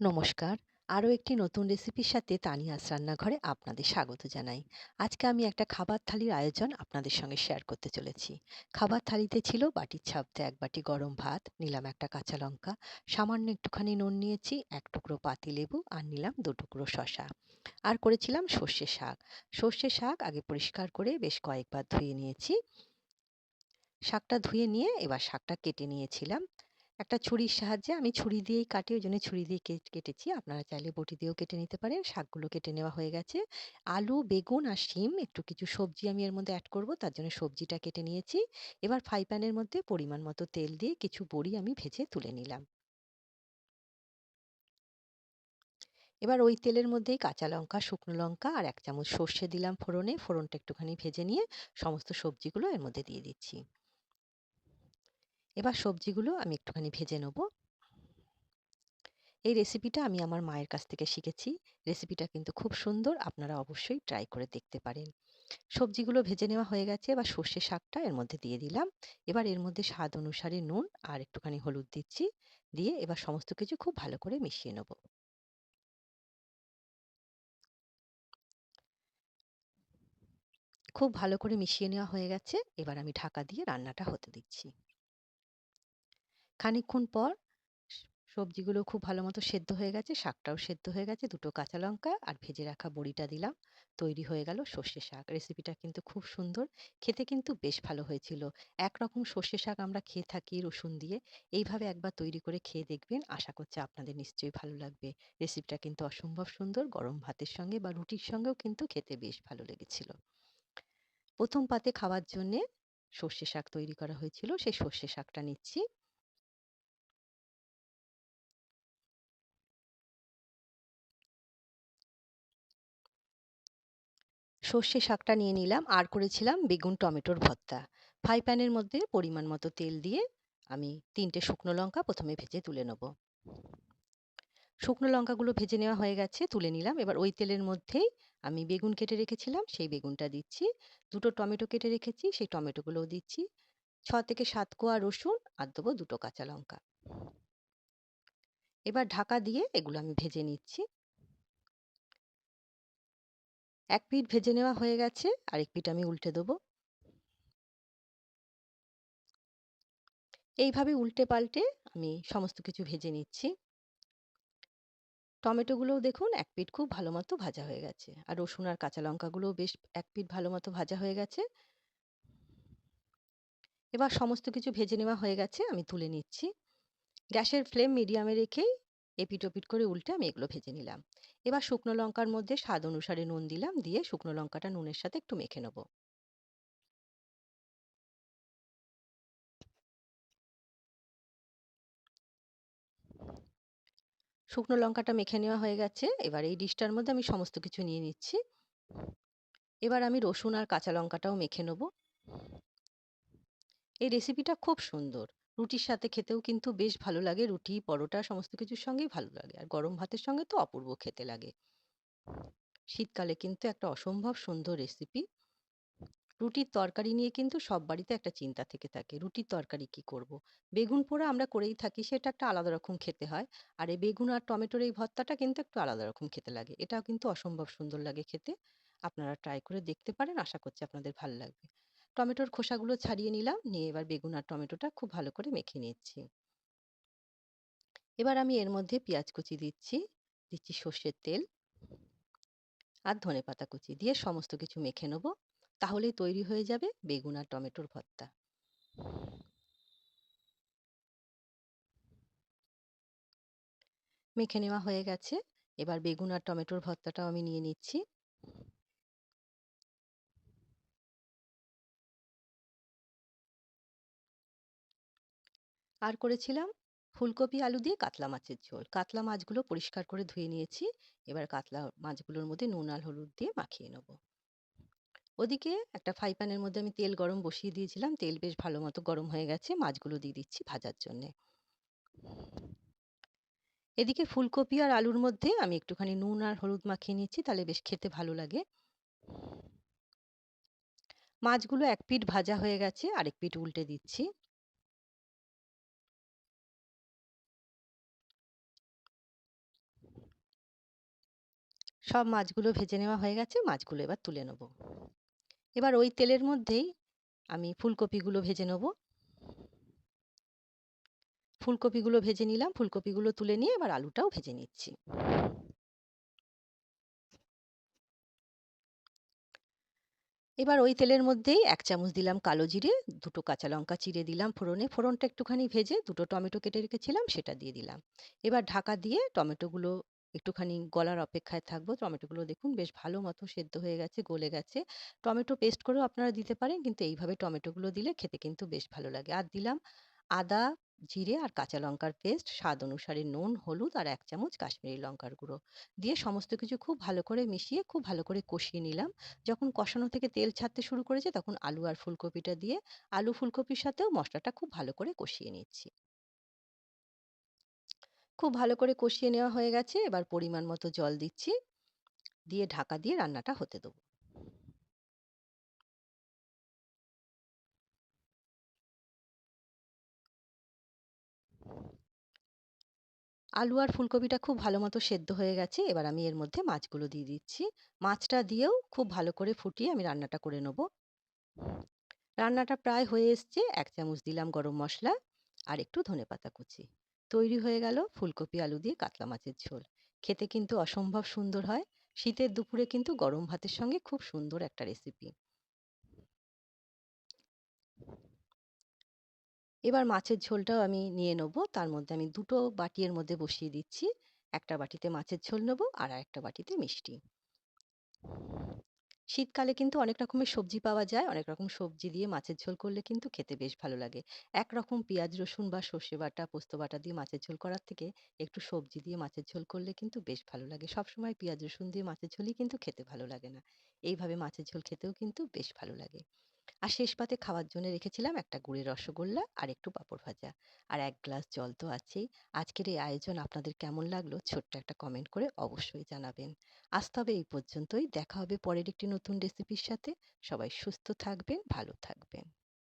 নমস্কার। আরও একটি নতুন রেসিপির সাথে তানিয়াস রান্নাঘরে আপনাদের স্বাগত জানাই। আজকে আমি একটা খাবার থালির আয়োজন আপনাদের সঙ্গে শেয়ার করতে চলেছি। খাবার থালিতে ছিল বাটির ছাপতে এক বাটি গরম ভাত, নিলাম একটা কাঁচা লঙ্কা, সামান্য একটুখানি নুন নিয়েছি, এক টুকরো পাতিলেবু আর নিলাম দু টুকরো শসা। আর করেছিলাম সর্ষে শাক। সর্ষে শাক আগে পরিষ্কার করে বেশ কয়েকবার ধুয়ে নিয়েছি। শাকটা ধুয়ে নিয়ে এবার শাকটা কেটে নিয়েছিলাম। একটা ছুরির সাহায্যে আমি ছুরি দিয়েই কাটি, ওই জন্য ছুরি দিয়ে কেটেছি। আপনারা চাইলে বটি দিয়েও কেটে নিতে পারেন, শাকগুলো কেটে নেওয়া হয়ে গেছে। আলু, বেগুন আর শিম, একটু কিছু সবজি আমি এর মধ্যে অ্যাড করব, তার জন্য সবজিটা কেটে নিয়েছি। এবার ফ্রাই প্যানের মধ্যে পরিমাণ মতো তেল দিয়ে কিছু বড়ি আমি ভেজে তুলে নিলাম। এবার ওই তেলের মধ্যেই কাঁচা লঙ্কা, শুকনো লঙ্কা আর এক চামচ সর্ষে দিলাম ফোড়নে। ফোড়নটা একটুখানি ভেজে নিয়ে সমস্ত সবজিগুলো এর মধ্যে দিয়ে দিচ্ছি। এবার সবজিগুলো আমি একটুখানি ভেজে নেব। এই রেসিপিটা আমি আমার মায়ের কাছ থেকে শিখেছি। রেসিপিটা কিন্তু খুব সুন্দর, আপনারা অবশ্যই ট্রাই করে দেখতে পারেন। সবজিগুলো ভেজে নেওয়া হয়ে গেছে, এবার সর্ষে শাকটা এর মধ্যে দিয়ে দিলাম। এবার এর মধ্যে স্বাদ অনুসারে নুন আর একটুখানি হলুদ দিচ্ছি। দিয়ে এবার সমস্ত কিছু খুব ভালো করে মিশিয়ে নেব। খুব ভালো করে মিশিয়ে নেওয়া হয়ে গেছে। এবার আমি ঢাকা দিয়ে রান্নাটা হতে দিচ্ছি। খানিকক্ষণ পর সবজিগুলো খুব ভালো মতো সেদ্ধ হয়ে গেছে, শাকটাও সেদ্ধ হয়ে গেছে, দুটো কাঁচা লঙ্কা আর ভেজে রাখা বড়িটা দিলাম, তৈরি হয়ে গেল সর্ষে শাক। রেসিপিটা কিন্তু খুব সুন্দর, খেতে কিন্তু বেশ ভালো হয়েছিল। একরকম সর্ষে শাক আমরা খেয়ে থাকি রসুন দিয়ে, এইভাবে একবার তৈরি করে খেয়ে দেখবেন, আশা করছি আপনাদের নিশ্চয়ই ভালো লাগবে। রেসিপিটা কিন্তু অসম্ভব সুন্দর, গরম ভাতের সঙ্গে বা রুটির সঙ্গেও কিন্তু খেতে বেশ ভালো লেগেছিল। প্রথম পাতে খাওয়ার জন্যে সর্ষে শাক তৈরি করা হয়েছিল, সেই সর্ষে শাকটা নিচ্ছি। সর্ষে শাকটা নিয়ে নিলাম। আর করেছিলাম বেগুন, টমেটোর ভর্তা। ফ্রাই প্যানের মধ্যে পরিমাণ মতো তেল দিয়ে আমি তিনটে শুকনো লঙ্কা প্রথমে ভেজে তুলে নেব। শুকনো লঙ্কাগুলো ভেজে নেওয়া হয়ে গেছে, তুলে নিলাম। এবার ওই তেলের মধ্যেই আমি বেগুন কেটে রেখেছিলাম, সেই বেগুনটা দিচ্ছি। দুটো টমেটো কেটে রেখেছি, সেই টমেটোগুলোও দিচ্ছি। ছ থেকে সাত কোয়া রসুন আর দেবো দুটো কাঁচা লঙ্কা। এবার ঢাকা দিয়ে এগুলো আমি ভেজে নিচ্ছি। এক পিঠ ভেজে নেওয়া হয়ে গেছে, আরেক পিঠ আমি উল্টে দেবো। এইভাবে উল্টে পাল্টে আমি সমস্ত কিছু ভেজে নিচ্ছি। টমেটোগুলোও দেখুন এক পিঠ খুব ভালো মতো ভাজা হয়ে গেছে, আর রসুন আর কাঁচা লঙ্কাগুলোও বেশ এক পিঠ ভালো মতো ভাজা হয়ে গেছে। এবার সমস্ত কিছু ভেজে নেওয়া হয়ে গেছে, আমি তুলে নিচ্ছি। গ্যাসের ফ্লেম মিডিয়ামে রেখেই এপিট ওপিট করে উল্টে আমি এগুলো ভেজে নিলাম। এবার শুকনো লঙ্কার মধ্যে স্বাদ অনুসারে নুন দিলাম, দিয়ে শুকনো লঙ্কাটা নুনের সাথে একটু মেখে নেব। শুকনো লঙ্কাটা মেখে নেওয়া হয়ে গেছে। এবার এই ডিশটার মধ্যে আমি সমস্ত কিছু নিয়ে নিচ্ছি। এবার আমি রসুন আর কাঁচা লঙ্কাটাও মেখে নেব। এই রেসিপিটা খুব সুন্দর। রুটির সাথে খেতেও কিন্তু বেশ ভালো লাগে। রুটি, পরোটা সমস্ত কিছুর সঙ্গেই ভালো লাগে। আর গরম ভাতের সঙ্গে তো অপূর্ব খেতে লাগে। শীতকালে কিন্তু একটা অসম্ভব সুন্দর রেসিপি রুটির তরকারি নিয়ে কিন্তু সব বাড়িতে একটা চিন্তা থেকে থাকে, রুটির তরকারি কি করব। বেগুন পোড়া আমরা করেই থাকি, সেটা একটা আলাদা রকম খেতে হয়। আর এই বেগুন আর টমেটোর এই ভর্তাটা কিন্তু একটু আলাদা রকম খেতে লাগে। এটাও কিন্তু অসম্ভব সুন্দর লাগে খেতে। আপনারা ট্রাই করে দেখতে পারেন, আশা করছি আপনাদের ভালো লাগবে। টমেটোর খোসাগুলো ছাড়িয়ে নিলাম। নিয়ে এবার বেগুন আর টমেটোটা খুব ভালো করে মেখে নিচ্ছি। এবার আমি এর মধ্যে পেঁয়াজ কুচি দিচ্ছি। দিচ্ছি সর্ষের তেল আর ধনে পাতা কুচি দিয়ে সমস্ত কিছু মেখে নেব। তাহলেই তৈরি হয়ে যাবে বেগুন আর টমেটোর ভর্তা। মেখে নেওয়া হয়ে গেছে। এবার বেগুন আর টমেটোর ভর্তাটাও আমি নিয়ে নিচ্ছি। আর করেছিলাম ফুলকপি, আলু দিয়ে কাতলা মাছের ঝোল। কাতলা মাছগুলো পরিষ্কার করে ধুয়ে নিয়েছি। এবার কাতলা মাছগুলোর মধ্যে নুন আর হলুদ দিয়ে মাখিয়ে নেব। ওদিকে একটা ফ্রাই প্যানের মধ্যে আমি তেল গরম বসিয়ে দিয়েছিলাম। তেল বেশ ভালো মতো গরম হয়ে গেছে। মাছগুলো দিয়ে দিচ্ছি ভাজার জন্যে। এদিকে ফুলকপি আর আলুর মধ্যে আমি একটুখানি নুন আর হলুদ মাখিয়ে নিচ্ছি তাহলে বেশ খেতে ভালো লাগে। মাছগুলো এক পিঠ ভাজা হয়ে গেছে, আরেক পিঠ উল্টে দিচ্ছি। সব মাছগুলো ভেজে নেওয়া হয়ে গেছে, মাছগুলো এবার তুলে নেব। এবার ওই তেলের মধ্যেই আমি ফুলকপিগুলো ভেজে নেব। ফুলকপিগুলো ভেজে নিলাম, ফুলকপিগুলো তুলে নিয়ে এবার আলুটাও ভেজে নিচ্ছি। এবার ওই তেলের মধ্যেই এক চামচ দিলাম কালো জিরে, দুটো কাঁচা লঙ্কা চিড়ে দিলাম ফোড়নে, ফোড়নটা একটুখানি ভেজে দুটো টমেটো কেটে রেখেছিলাম, সেটা দিয়ে দিলাম। এবার ঢাকা দিয়ে টমেটোগুলো একটুখানি গলার অপেক্ষায় থাকব। টমেটোগুলো দেখুন বেশ ভালো মতো সেদ্ধ হয়ে গেছে, গলে গেছে। টমেটো পেস্ট করেও আপনারা দিতে পারেন, কিন্তু এইভাবে টমেটোগুলো দিলে খেতে কিন্তু বেশ ভালো লাগে। আর দিলাম আদা, জিরে আর কাঁচা লঙ্কার পেস্ট। স্বাদ অনুসারে নুন, হলুদ আর এক চামচ কাশ্মীরি লঙ্কার গুঁড়ো। দিয়ে সমস্ত কিছু খুব ভালো করে মিশিয়ে, খুব ভালো করে কষিয়ে নিলাম। যখন কষানো থেকে তেল ছাড়তে শুরু করেছে, তখন আলু আর ফুলকপিটা দিয়ে আলু ফুলকপির সাথেও মশলাটা খুব ভালো করে কষিয়ে নিচ্ছি। খুব ভালো করে কষিয়ে নেওয়া হয়ে গেছে। এবার পরিমাণ মতো জল দিচ্ছি। দিয়ে ঢাকা দিয়ে রান্নাটা হতে দেবো। আলু আর ফুলকপিটা খুব ভালো মতো সেদ্ধ হয়ে গেছে। এবার আমি এর মধ্যে মাছগুলো দিয়ে দিচ্ছি। মাছটা দিয়েও খুব ভালো করে ফুটিয়ে আমি রান্নাটা করে নেব। রান্নাটা প্রায় হয়ে এসছে। এক চামচ দিলাম গরম মশলা আর একটু ধনে পাতা কুচি। তৈরি হয়ে গেল ফুলকপি, আলু দিয়ে কাতলা মাছের ঝোল। খেতে কিন্তু অসম্ভব সুন্দর হয়। শীতের দুপুরে কিন্তু গরম ভাতের সঙ্গে খুব সুন্দর একটা রেসিপি এবার মাছের ঝোলটাও আমি নিয়ে নেব। তার মধ্যে আমি দুটো বাটি এর মধ্যে বসিয়ে দিচ্ছি। একটা বাটিতে মাছের ঝোল নেব আর একটা বাটিতে মিষ্টি। শীতকালে কিন্তু অনেক রকমের সবজি পাওয়া যায়। অনেক রকম সবজি দিয়ে মাছের ঝোল করলে কিন্তু খেতে বেশ ভালো লাগে। একরকম পেঁয়াজ, রসুন বা সর্ষে বাটা, পোস্ত বাটা দিয়ে মাছের ঝোল করার থেকে একটু সবজি দিয়ে মাছের ঝোল করলে কিন্তু বেশ ভালো লাগে। সবসময় পেঁয়াজ, রসুন দিয়ে মাছের ঝোলই কিন্তু খেতে ভালো লাগে না। এইভাবে মাছের ঝোল খেতেও কিন্তু বেশ ভালো লাগে। আর শেষ পাতে খাওয়ার জন্য রেখেছিলাম একটা গুড়ের রসগোল্লা আর একটু পাঁপড় ভাজা। আর এক গ্লাস জল তো আছেই। আজকের এই আয়োজন আপনাদের কেমন লাগল ছোট্ট একটা কমেন্ট করে অবশ্যই জানাবেন। আজ তবে এই পর্যন্তই। দেখা হবে পরের একটি নতুন রেসিপির সাথে। সবাই সুস্থ থাকবেন, ভালো থাকবেন।